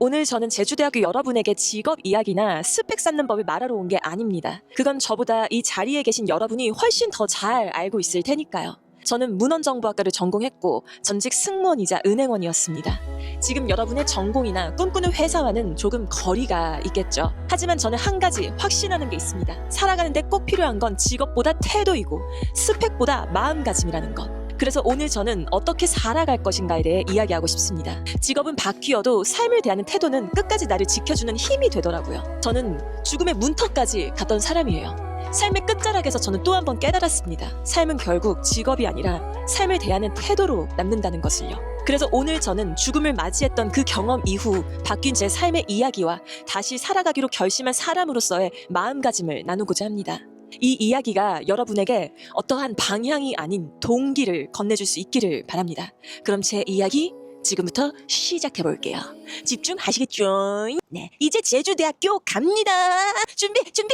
오늘 저는 제주대학교 여러분에게 직업 이야기나 스펙 쌓는 법을 말하러 온 게 아닙니다. 그건 저보다 이 자리에 계신 여러분이 훨씬 더 잘 알고 있을 테니까요. 저는 문헌정보학과를 전공했고 전직 승무원이자 은행원이었습니다. 지금 여러분의 전공이나 꿈꾸는 회사와는 조금 거리가 있겠죠. 하지만 저는 한 가지 확신하는 게 있습니다. 살아가는데 꼭 필요한 건 직업보다 태도이고 스펙보다 마음가짐이라는 것. 그래서 오늘 저는 어떻게 살아갈 것인가에 대해 이야기하고 싶습니다. 직업은 바뀌어도 삶을 대하는 태도는 끝까지 나를 지켜주는 힘이 되더라고요. 저는 죽음의 문턱까지 갔던 사람이에요. 삶의 끝자락에서 저는 또 한 번 깨달았습니다. 삶은 결국 직업이 아니라 삶을 대하는 태도로 남는다는 것을요. 그래서 오늘 저는 죽음을 맞이했던 그 경험 이후 바뀐 제 삶의 이야기와 다시 살아가기로 결심한 사람으로서의 마음가짐을 나누고자 합니다. 이 이야기가 여러분에게 어떠한 방향이 아닌 동기를 건네줄 수 있기를 바랍니다. 그럼 제 이야기 지금부터 시작해 볼게요. 집중하시겠죠? 네, 이제 제주대학교 갑니다. 준비, 준비.